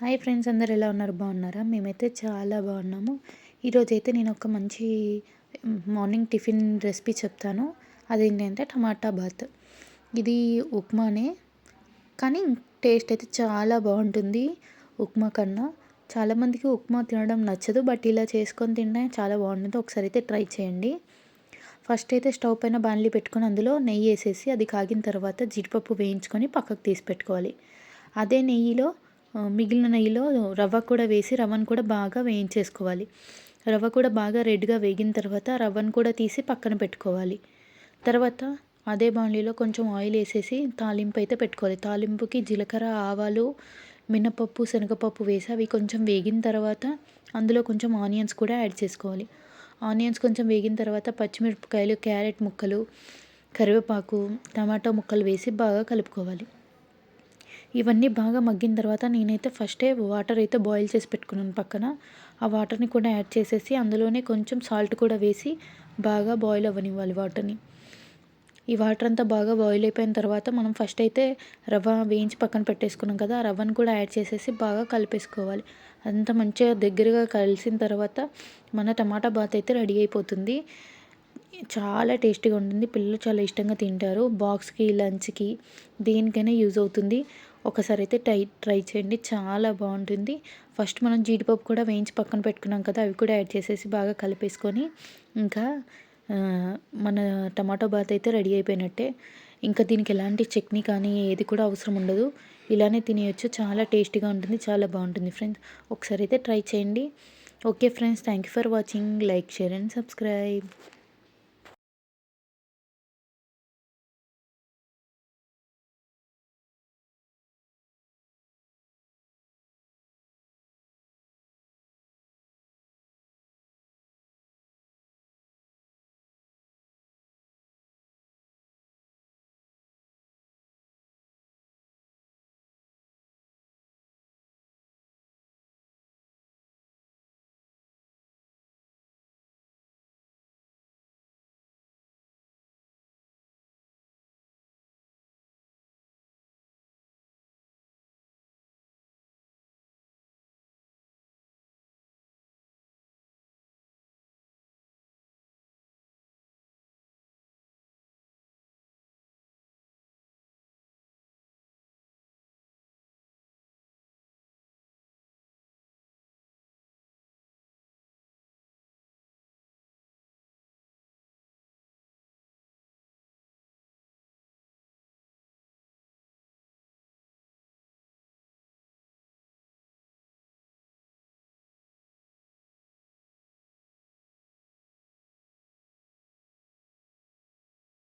Hi friends అందరు ఎలా ఉన్నారు? బాగున్నారా? మేమైతే చాలా బాగున్నాము. ఈరోజు అయితే నేను ఒక మంచి మార్నింగ్ టిఫిన్ రెసిపీ చెప్తాను. అదేంటంటే టమాటా బాత్. ఇది ఉప్మానే కానీ టేస్ట్ అయితే చాలా బాగుంటుంది ఉప్మా కన్నా. చాలామందికి ఉప్మా తినడం నచ్చదు బట్ ఇలా చేసుకొని తింటే చాలా బాగుంటుంది. ఒకసారి అయితే ట్రై చేయండి. ఫస్ట్ అయితే స్టవ్ పైన బాణలి పెట్టుకొని అందులో నెయ్యి వేసేసి అది కాగిన తర్వాత జీడిపప్పు వేయించుకొని పక్కకు తీసి పెట్టుకోవాలి. అదే నెయ్యిలో మిగిలిన నెయ్యిలో రవ్వ కూడా వేసి రవ్వను కూడా బాగా వేయించేసుకోవాలి. రవ్వ కూడా బాగా రెడ్గా వేగిన తర్వాత రవ్వను కూడా తీసి పక్కన పెట్టుకోవాలి. తర్వాత అదే బాణలిలో కొంచెం ఆయిల్ వేసేసి తాలింపు అయితే పెట్టుకోవాలి. తాలింపుకి జీలకర్ర ఆవాలు మినపప్పు శనగపప్పు వేసి అవి కొంచెం వేగిన తర్వాత అందులో కొంచెం ఆనియన్స్ కూడా యాడ్ చేసుకోవాలి. ఆనియన్స్ కొంచెం వేగిన తర్వాత పచ్చిమిరపకాయలు క్యారెట్ ముక్కలు కరివేపాకు టమాటో ముక్కలు వేసి బాగా కలుపుకోవాలి. ఇవన్నీ బాగా మగ్గిన తర్వాత నేనైతే ఫస్టే వాటర్ అయితే బాయిల్ చేసి పెట్టుకున్నాను పక్కన. ఆ వాటర్ని కూడా యాడ్ చేసేసి అందులోనే కొంచెం సాల్ట్ కూడా వేసి బాగా బాయిల్ అవ్వనివ్వాలి వాటర్ని ఈ వాటర్ అంతా బాగా బాయిల్ అయిపోయిన తర్వాత మనం ఫస్ట్ అయితే రవ్వ వేయించి పక్కన పెట్టేసుకున్నాం కదా ఆ రవ్వను కూడా యాడ్ చేసేసి బాగా కలిపేసుకోవాలి. అంత మంచిగా దగ్గరగా కలిసిన తర్వాత మన టమాటా బాత్ అయితే రెడీ అయిపోతుంది. చాలా టేస్టీగా ఉంటుంది. పిల్లలు చాలా ఇష్టంగా తింటారు. బాక్స్కి లంచ్కి దేనికైనా యూజ్ అవుతుంది. ఒకసారి అయితే ట్రై ట్రై చేయండి. చాలా బాగుంటుంది. ఫస్ట్ మనం జీడిపప్పు కూడా వేయించి పక్కన పెట్టుకున్నాం కదా అవి కూడా యాడ్ చేసేసి బాగా కలిపేసుకొని ఇంకా మన టమాటో బాత్ అయితే రెడీ అయిపోయినట్టే. ఇంకా దీనికి ఎలాంటి చట్నీ కానీ ఏది కూడా అవసరం ఉండదు. ఇలానే తినేయచ్చు. చాలా టేస్టీగా ఉంటుంది. చాలా బాగుంటుంది ఫ్రెండ్స్. ఒకసారి అయితే ట్రై చేయండి. Okay friends. Thank you for watching. Like share and subscribe.